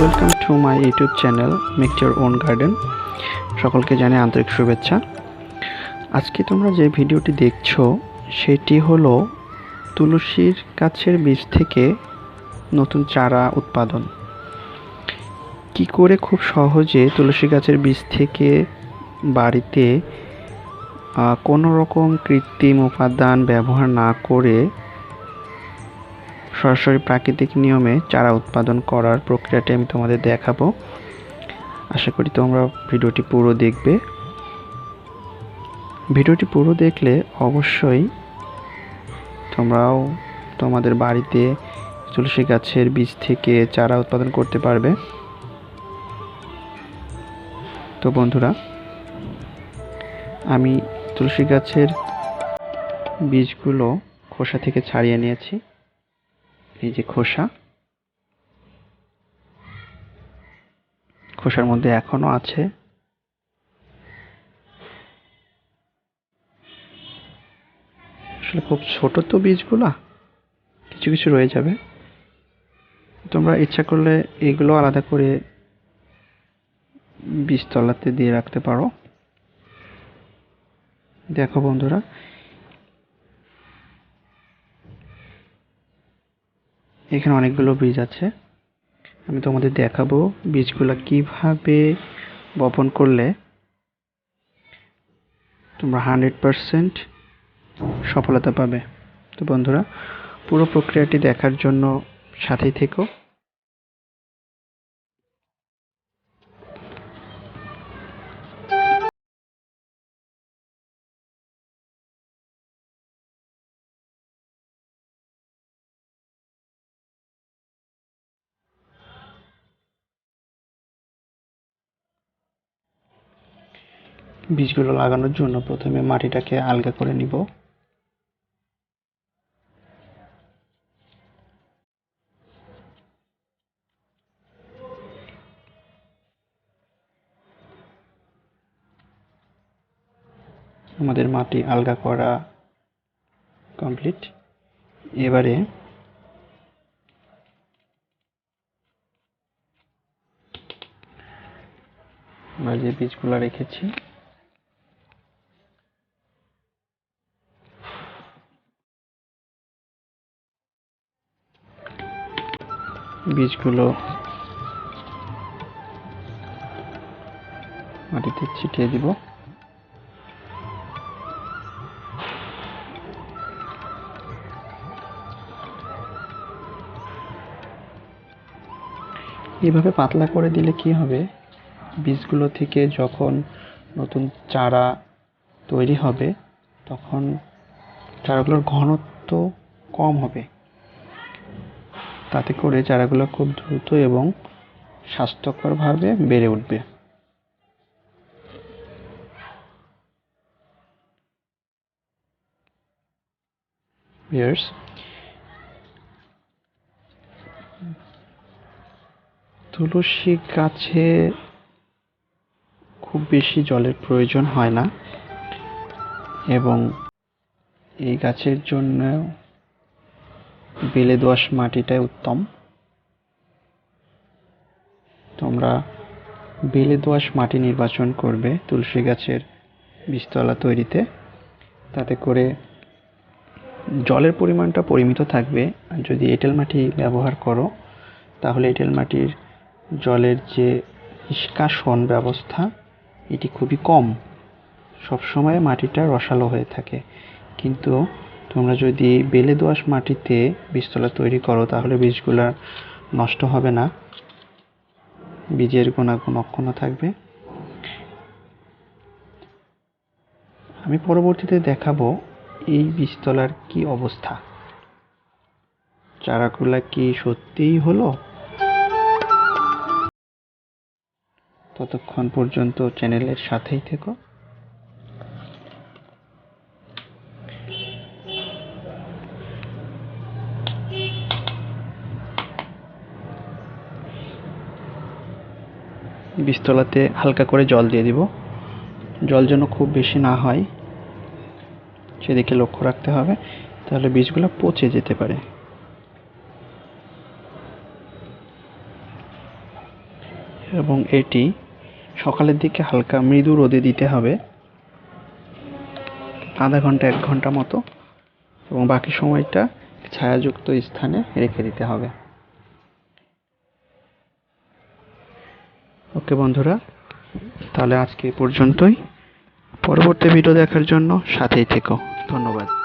Welcome to my YouTube channel make your own garden সকলকে জানে আন্তরিক শুভেচ্ছা। আজকে তোমরা যে ভিডিওটি দেখছ, সেটি হলো তুলসীর গাছের বীজ থেকে নতুন চারা উৎপাদন। কি করে খুব সহজে তুলসী গাছের বীজ থেকে বাড়িতে কোনো রকম কৃত্রিম উপাদান ব্যবহার না করে সরাসরি প্রাকৃতিক নিয়মে চারা উৎপাদন করার প্রক্রিয়াটি আমি তোমাদের দেখাবো। আশা করি তোমরা ভিডিওটি পুরো দেখবে। ভিডিওটি পুরো দেখলে অবশ্যই তোমরাও তোমাদের বাড়িতে তুলসী গাছের বীজ থেকে চারা উৎপাদন করতে পারবে। তো বন্ধুরা, আমি তুলসী গাছের বীজগুলো খোসা থেকে ছাড়িয়ে নিয়েছি। এই যে খোসা। খোসার মধ্যে এখনও আছে। আসলে খুব ছোট তো বীজগুলা, কিছু কিছু রয়ে যাবে। তোমরা ইচ্ছা করলে এগুলো আলাদা করে বীজতলাতে দিয়ে রাখতে পারো। দেখো বন্ধুরা এখানে অনেকগুলো বীজ আছে। আমি তোমাদের দেখাবো বীজগুলো কীভাবে বপন করলে তোমরা হান্ড্রেড পারসেন্ট সফলতা পাবে। তো বন্ধুরা, পুরো প্রক্রিয়াটি দেখার জন্য সাথেই থেকো। বীজগুলো লাগানোর জন্য প্রথমে মাটিটাকে আলগা করে নিব। আমাদের মাটি আলগা করা কমপ্লিট। এবারে আমরা যে বীজগুলো রেখেছি বীজগুলো মাটিতে ছিটিয়ে দিব। এইভাবে পাতলা করে দিলে কি হবে? বীজগুলো থেকে যখন নতুন চারা তৈরি হবে, তখন চারাগুলোর ঘনত্ব কম হবে। তাতে করে চারাগুলো খুব দ্রুত এবং স্বাস্থ্যকরভাবে বেড়ে উঠবে। তুলসী গাছে খুব বেশি জলের প্রয়োজন হয় না এবং এই গাছের জন্য বেলে দোআঁশ মাটিটাই উত্তম। তোমরা বেলে দোআঁশ মাটি নির্বাচন করবে তুলসী গাছের বীজতলা তৈরিতে। তাতে করে জলের পরিমাণটা পরিমিত থাকবে। আর যদি এঁটেল মাটি ব্যবহার করো, তাহলে এঁটেল মাটির জলের যে নিষ্কাশন ব্যবস্থা, এটি খুবই কম। সবসময় মাটিটা রসালো হয়ে থাকে। কিন্তু তোমরা যদি বেলে দোআঁশ মাটিতে বীজতলা তৈরি করো, তাহলে বীজগুলা নষ্ট হবে না। বীজের গুণাগুণ অক্ষুণ্ণ থাকবে। আমি পরবর্তীতে দেখাবো এই বীজতলার কি অবস্থা। চারাগুলা কি সত্যিই হলো? ততক্ষণ পর্যন্ত চ্যানেলের সাথেই থেকো। বীজতলাতে হালকা করে জল দিয়ে দিব। জল যেন খুব বেশি না হয়, সেদিকে লক্ষ্য রাখতে হবে, তাহলে বীজগুলো পচে যেতে পারে। এবং এটি সকালের দিকে হালকা মৃদু রোদে দিতে হবে, আধা ঘণ্টা, এক ঘণ্টা মতো, এবং বাকি সময়টা ছায়াযুক্ত স্থানে রেখে দিতে হবে। ওকে বন্ধুরা তাহলে আজকে পর্যন্তই। পরবর্তী ভিডিও দেখার জন্য সাথেই থেকো। ধন্যবাদ।